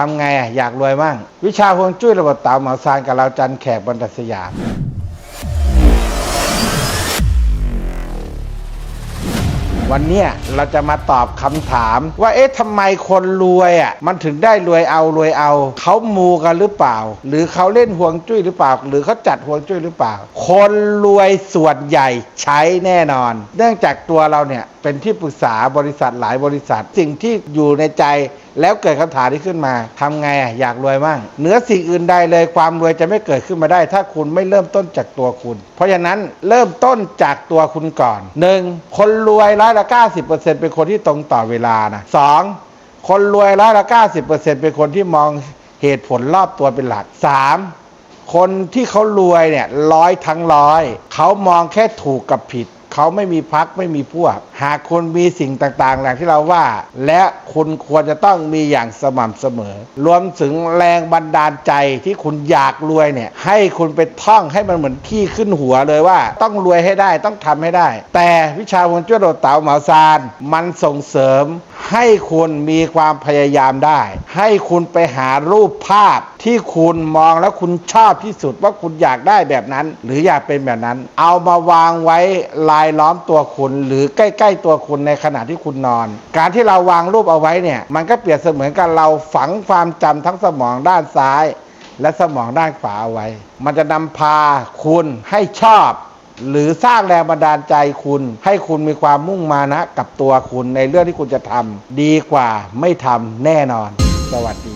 ทำไงอะอยากรวยมั่ง วิชาฮวงจุ้ยระบบเต๋าหมอซานกับเราจันแขกบรรทัดสยามวันเนี้ยเราจะมาตอบคำถามว่าเอ๊ะทำไมคนรวยอะมันถึงได้รวยเอารวยเอา เขามูกันหรือเปล่า หรือเขาเล่นห่วงจุ้ยหรือเปล่า หรือเขาจัดห่วงจุ้ยหรือเปล่า คนรวยส่วนใหญ่ใช้แน่นอน เนื่องจากตัวเราเนี่ยเป็นที่ปรึกษาบริษัทหลายบริษัท สิ่งที่อยู่ในใจ แล้วเกิดคำถามที่ขึ้นมาทำไงอะอยากรวยมั่งเหนือสิ่งอื่นใดเลยความรวยจะไม่เกิดขึ้นมาได้ ถ้าคุณไม่เริ่มต้นจากตัวคุณ เพราะฉะนั้นเริ่มต้นจากตัวคุณก่อนหนึ่งคนรวยร้อยละ90%เป็นคนที่ตรงต่อเวลานะสองคนรวยร้อยละ90%เป็นคนที่มองเหตุผลรอบตัวเป็นหลักสามคนที่เขารวยเนี่ยร้อยทั้งร้อยเขามองแค่ถูกกับผิด เขาไม่มีพักไม่มีพวก หากคุณมีสิ่งต่างๆอย่างที่เราว่า และคุณควรจะต้องมีอย่างสม่ำเสมอ รวมถึงแรงบันดาลใจที่คุณอยากรวยเนี่ย ให้คุณไปท่องให้มันเหมือนที่ขึ้นหัวเลยว่า ต้องรวยให้ได้ต้องทำให้ได้ แต่วิชาฮวงจุ้ยโดดเต๋าเหมาซาน มันส่งเสริมให้คุณมีความพยายามได้ ให้คุณไปหารูปภาพที่คุณมองแล้วคุณชอบที่สุดว่าคุณอยากได้แบบนั้น หรืออยากเป็นแบบนั้น เอามาวางไว้ลายล้อมตัวคุณ หรือใกล้ ๆ ตัวคุณในขณะที่คุณนอน การที่เราวางรูปเอาไว้เนี่ย มันก็เปรียบเสมือนกับเราฝังความจำทั้งสมองด้านซ้าย และสมองด้านขวาเอาไว้ มันจะนำพาคุณให้ชอบ หรือสร้างแรงบันดาลใจคุณ ให้คุณมีความมุ่งมานะ กับตัวคุณในเรื่องที่คุณจะทำดีกว่าไม่ทำแน่นอน สวัสดี